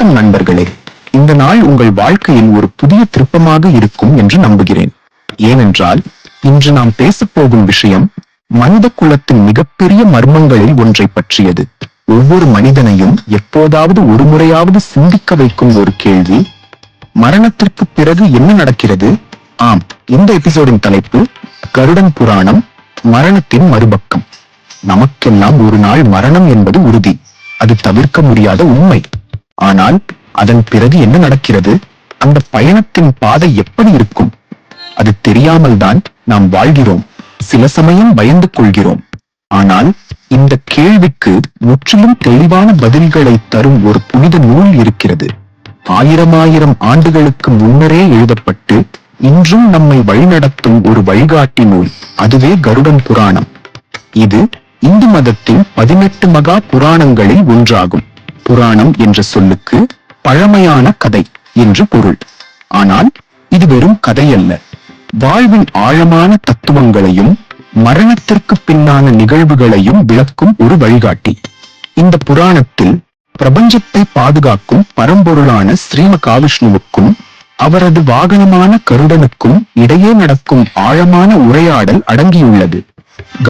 வணக்கம் நண்பர்களே. இந்த நாள் உங்கள் வாழ்க்கையில் ஒரு புதிய திருப்பமாக இருக்கும் என்று நம்புகிறேன். ஏனென்றால் இன்று நாம் பேசப்போகும் விஷயம் மனித குலத்தின் மிகப்பெரிய மர்மங்களில் ஒன்றை பற்றியது. ஒவ்வொரு மனிதனையும் எப்போதாவது ஒரு முறையாவது சிந்திக்க வைக்கும் ஒரு கேள்வி மரணத்திற்கு பிறகு என்ன நடக்கிறது? ஆம் இந்த எபிசோடின் தலைப்பு கருடன் புராணம் மரணத்தின் மறுபக்கம். நமக்கெல்லாம் ஒரு நாள் மரணம் என்பது உறுதி. அது தவிர்க்க முடியாத உண்மை. ஆனால் அதன் பிறகு என்ன நடக்கிறது? அந்த பயணத்தின் பாதை எப்படி இருக்கும்? அது தெரியாமல் தான் நாம் வாழ்கிறோம். சில சமயம் பயந்து கொள்கிறோம். ஆனால் இந்த கேள்விக்கு முற்றிலும் தெளிவான பதில்களை தரும் ஒரு புனித நூல் இருக்கிறது. ஆயிரம் ஆயிரம் ஆண்டுகளுக்கு முன்னரே எழுதப்பட்டு இன்றும் நம்மை வழிநடத்தும் ஒரு வழிகாட்டி நூல். அதுவே கருடன் புராணம். இது இந்து மதத்தின் பதினெட்டு மகா புராணங்களில் ஒன்றாகும். புராணம் என்ற சொல்லுக்கு பழமையான கதை என்று பொருள். ஆனால் இது வெறும் கதை அல்ல வாழ்வின் ஆழமான தத்துவங்களையும் மரணத்திற்கு பின்னான நிகழ்வுகளையும் விளக்கும் ஒரு வழிகாட்டி. இந்த புராணத்தில் பிரபஞ்சத்தை பாதுகாக்கும் பரம்பொருளான ஸ்ரீ மகாவிஷ்ணுவுக்கும் அவரது வாகனமான கருடனுக்கும் இடையே நடக்கும் ஆழமான உரையாடல் அடங்கியுள்ளது.